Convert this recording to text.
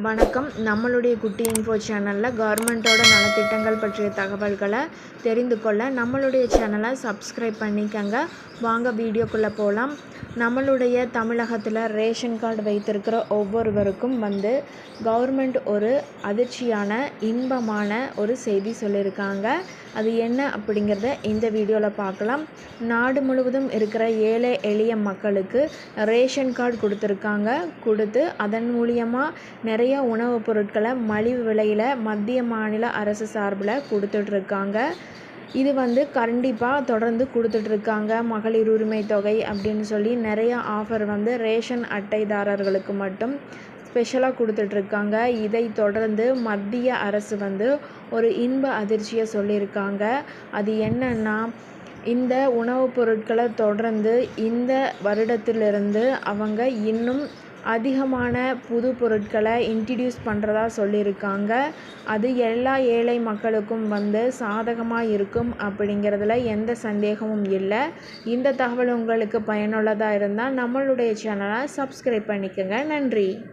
வணக்கம். நம்மளுடைய குட்டி இன்ஃபோ சேனலில் கவர்மெண்ட்டோட நலத்திட்டங்கள் பற்றிய தகவல்களை தெரிந்து கொள்ள நம்மளுடைய சேனலை சப்ஸ்கிரைப் பண்ணிக்கங்க. வாங்க வீடியோக்குள்ளே போகலாம் நம்மளுடைய தமிழகத்தில் ரேஷன் கார்டு வைத்திருக்கிற ஒவ்வொருவருக்கும் வந்து கவர்மெண்ட் ஒரு அதிர்ச்சியான இன்பமான ஒரு செய்தி சொல்லியிருக்காங்க. அது என்ன அப்படிங்கிறத இந்த வீடியோவில் பார்க்கலாம். நாடு முழுவதும் இருக்கிற ஏழை எளிய மக்களுக்கு ரேஷன் கார்டு கொடுத்துருக்காங்க. கொடுத்து அதன் மூலியமாக நிறைய நிறைய உணவுப் பொருட்களை மலிவு விலையில் மத்திய மாநில அரசு சார்பில் கொடுத்துட்ருக்காங்க. இது வந்து கண்டிப்பாக தொடர்ந்து கொடுத்துட்ருக்காங்க. மகளிர் உரிமை தொகை அப்படின்னு சொல்லி நிறைய ஆஃபர் வந்து ரேஷன் அட்டைதாரர்களுக்கு மட்டும் ஸ்பெஷலாக கொடுத்துட்ருக்காங்க. இதை தொடர்ந்து மத்திய அரசு வந்து ஒரு இன்ப அதிர்ச்சியை சொல்லியிருக்காங்க. அது என்னன்னா இந்த உணவுப் பொருட்களை தொடர்ந்து இந்த வருடத்திலிருந்து அவங்க இன்னும் அதிகமான புது பொருட்களை இன்ட்ரடியூஸ் பண்ணுறதா சொல்லியிருக்காங்க. அது எல்லா ஏழை மக்களுக்கும் வந்து சாதகமாக இருக்கும் அப்படிங்கிறதுல எந்த சந்தேகமும் இல்லை. இந்த தகவல் உங்களுக்கு பயனுள்ளதாக இருந்தால் நம்மளுடைய சேனலை சப்ஸ்கிரைப் பண்ணிக்கோங்க. நன்றி.